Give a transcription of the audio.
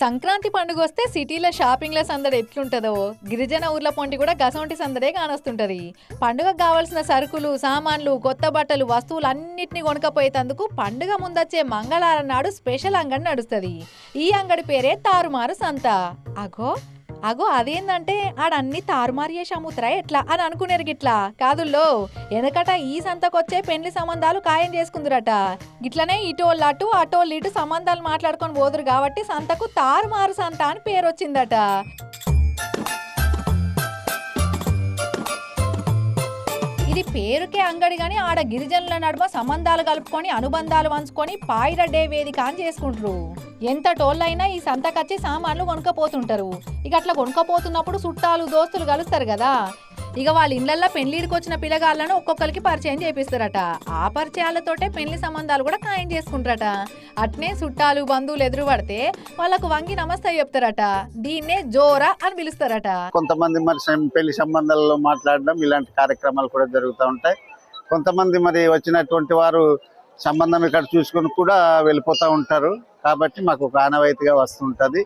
సంక్రాంతి పండుగ వస్తే సిటీలో షాపింగ్ల సందడి ఎట్లుంటుందో గిరిజన ఊర్ల పొంటి కూడా గసంటి సందడే కానొస్తుంటది. పండుగకు కావాల్సిన సరుకులు సామాన్లు కొత్త బట్టలు వస్తువులు అన్నిటిని కొనకపోయేందుకు పండుగ ముందొచ్చే మంగళవారం నాడు స్పెషల్ అంగడి నడుస్తుంది. ఈ అంగడి పేరే తారుమారు సంత. అగో అగో అదేందంటే ఆడన్ని తారుమారు చేసి అమ్ముతారా ఎట్లా? అని అనుకునేరు గిట్లా. కాదుల్లో వెనకట ఈ సంతకొచ్చే పెండ్లి సంబంధాలు ఖాయం చేసుకుందురట. గిట్లనే ఇటోళ్ళు అటు అటోళ్ళు ఇటు సంబంధాలు మాట్లాడుకొని పోదురు కాబట్టి సంతకు తారుమారు సంత అని పేరు వచ్చిందట ఇది పేరుకే అంగడి గాని ఆడ గిరిజనుల నడుమ సంబంధాలు కలుపుకొని అనుబంధాలు వంచుకొని పాయిర డే వేదిక అని చేసుకుంటారు. ఎంత టోళ్ళైనా ఈ సంతకచ్చి సామాన్లు కొనుక్కపోతుంటారు. ఇక అట్లా కొనుక్కపోతున్నప్పుడు చుట్టాలు దోస్తులు కలుస్తారు కదా. ఇక వాళ్ళ ఇళ్ళల్లో పెళ్ళిడికి వచ్చిన పిల్లగాళ్ళను ఒక్కొక్కరికి పరిచయం చేపిస్తారట. ఆ పరిచయాలతోటే పెళ్ళి సంబంధాలు కూడా ఖాయం చేసుకుంటారట. అట్నే చుట్టాలు బంధువులు ఎదురు పడితే వాళ్ళకు వంగి నమస్తే చెప్తారట. దీన్నే జోరా అని పిలుస్తారట. కొంతమంది మరి పెళ్ళి సంబంధాలలో మాట్లాడడం ఇలాంటి కార్యక్రమాలు కూడా జరుగుతూ ఉంటాయి. కొంతమంది మరి వచ్చినటువంటి వారు సంబంధం ఇక్కడ చూసుకొని కూడా వెళ్ళిపోతూ ఉంటారు. కాబట్టి మాకు ఒక ఆనవాయితీగా వస్తుంటది